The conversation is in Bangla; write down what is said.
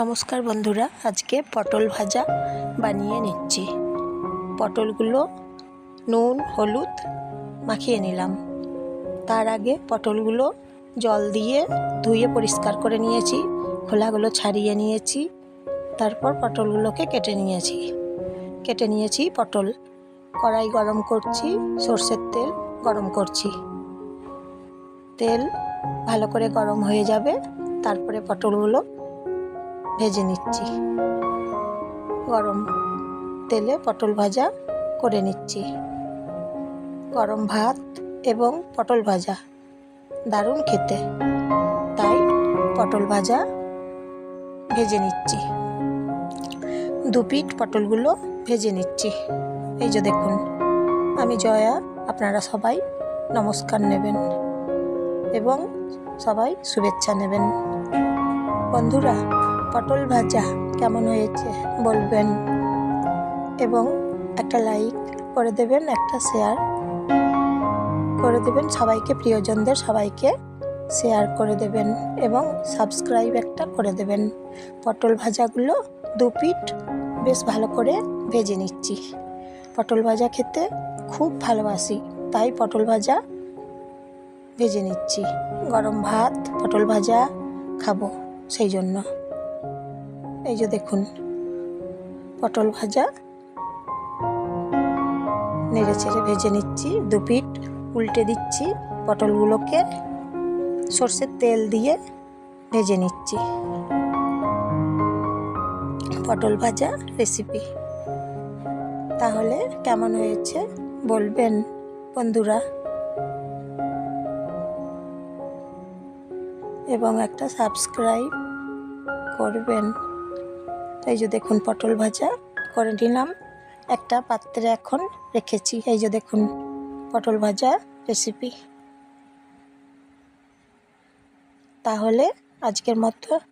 নমস্কার বন্ধুরা, আজকে পটল ভাজা বানিয়ে নিচ্ছি। পটলগুলো নুন, হলুদ মাখিয়ে নিলাম। তার আগে পটলগুলো জল দিয়ে ধুয়ে পরিষ্কার করে নিয়েছি, খোলাগুলো ছাড়িয়ে নিয়েছি, তারপর পটলগুলোকে কেটে নিয়েছি। কেটে নিয়েছি পটল। কড়াই গরম করছি, সর্ষের তেল গরম করছি। তেল ভালো করে গরম হয়ে যাবে, তারপরে পটলগুলো ভেজে নিচ্ছি। গরম তেলে পটল ভাজা করে নিচ্ছি। গরম ভাত এবং পটল ভাজা। দারুণ খেতে। তাই পটল ভাজা ভেজে নিচ্ছি। দু পিঠ পটলগুলো ভেজে নিচ্ছি। এই যে দেখুন, আমি জয়া, আপনারা সবাই নমস্কার নেবেন এবং সবাই শুভেচ্ছা নেবেন। বন্ধুরা পটল ভাজা কেমন হয়েছে বলবেন এবং একটা লাইক করে দেবেন, একটা শেয়ার করে দেবেন। সবাইকে, প্রিয়জনদের সবাইকে শেয়ার করে দেবেন এবং সাবস্ক্রাইব একটা করে দেবেন। পটল ভাজাগুলো দু পিঠ বেশ ভালো করে ভেজে নিচ্ছি। পটল ভাজা খেতে খুব ভালোবাসি, তাই পটল ভাজা ভেজে নিচ্ছি। গরম ভাত, পটল ভাজা খাব সেই জন্য। এই যে দেখুন, পটল ভাজা। নেড়ে চেড়ে ভেজে নিচ্ছি দু পিঠ উল্টে দিচ্ছি পটলগুলোকে। সর্ষের তেল দিয়ে ভেজে নিচ্ছি। পটল ভাজা রেসিপি তাহলে কেমন হয়েছে বলবেন বন্ধুরা। এবং একটা সাবস্ক্রাইব করবেন। এই যে দেখুন পটল ভাজা করে নিলাম। একটা পাত্রে এখন রেখেছি। এই যে দেখুন পটল ভাজা রেসিপি তাহলে আজকের মতো